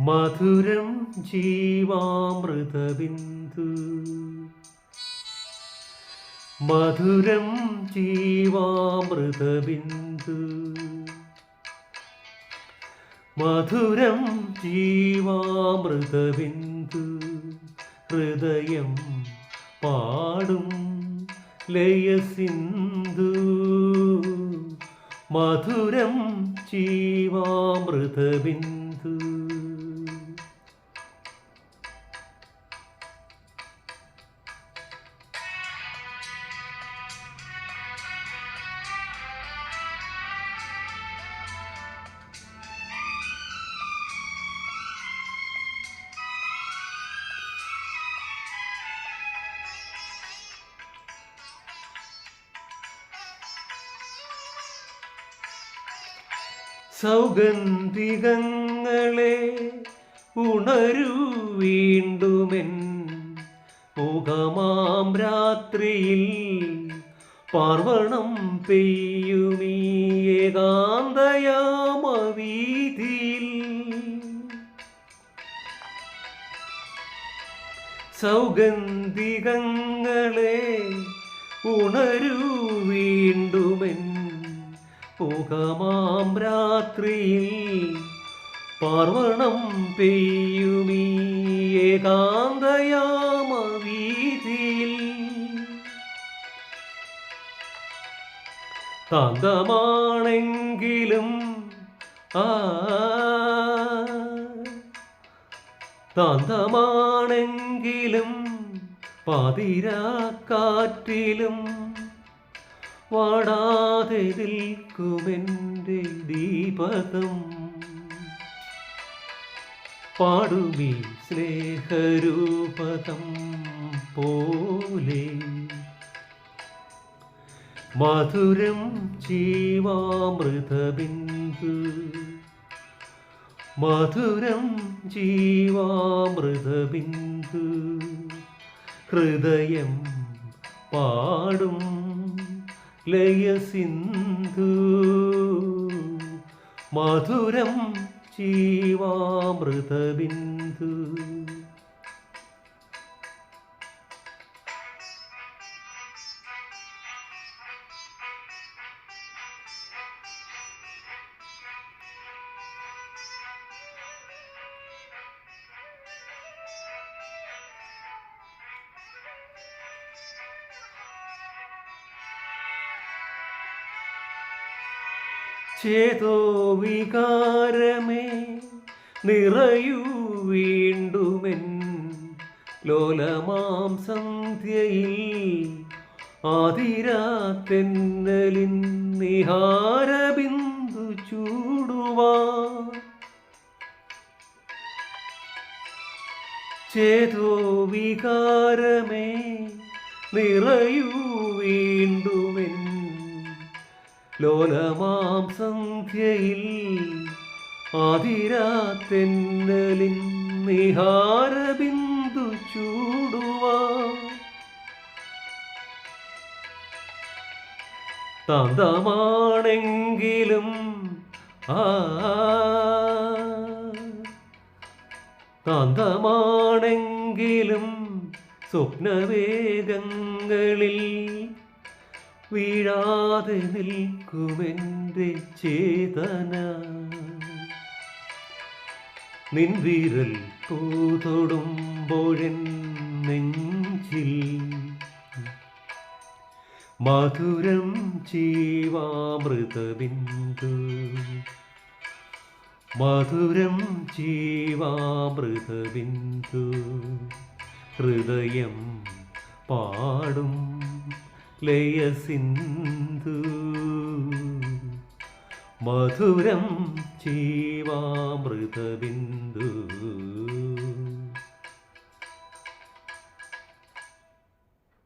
മധുരം ജീവാമൃതബിന്ദു. മധുരം ജീവാമൃതബിന്ദു. മധുരം ജീവാമൃതബിന്ദു. ഹൃദയം പാടും ലയസിന്ധു. മധുരം ജീവാമൃതബിന്ദു. സൗഗന്ധികങ്ങളെ ഉണരൂ വീണ്ടുമെൻ. മുഖമാം രാത്രിയിൽ പാർവണം പെയ്യുമീ ഏകാന്തയാമവീതിയിൽ സൗഗന്ധികങ്ങളെ ഉണരൂ വീണ്ടുമെൻ. പുകമാം രാത്രിയിൽ പാർവണം പെയ്യുമീ ഏകാന്തയാമ വീതിയിൽ താന്തമാണെങ്കിലും ആ താന്തമാണെങ്കിലും പാതിരാക്കാറ്റിലും വാടാതെ നിൽക്കുമെന്റെ ദീപകം. പാടുമീ സ്നേഹരൂപതം പോലെ. മധുരം ജീവാമൃതബിന്ദു. മധുരം ജീവാമൃതബിന്ദു. ഹൃദയം പാടും ലയസിന്ധു. മധുരം ജീവാമൃതബിന്ദു. ചേതോ വികാരമേ നിറയൂ വീണ്ടുമെൻ. ലോലമാം സന്ധ്യയിൽ ആതിരാത്തെന്നലിൻ നിഹാരബിന്ദു ചൂടുവാ ചേതോ വികാരമേ നിറയൂ വീണ്ടുമെൻ. ലോലമാം സന്ധ്യയിൽ ആതിരാത്തെന്നലിൻ നിഹാരബിന്ദു ചൂടുവാ. താന്തമാണെങ്കിലും ആ കാന്തമാണെങ്കിലും സ്വപ്നവേഗങ്ങളിൽ വീഴാതെ നിൽക്കുമെന്റെ ചേതന. നിൻവീരൽ പൂതൊടുമ്പോഴൻ നെഞ്ചിൽ മധുരം ജീവാമൃതബിന്ദു. മധുരം ജീവാമൃതബിന്ദു. ഹൃദയം പാടും ലയസിന്ധു മധുരം ജീവാമൃതബിന്ദു.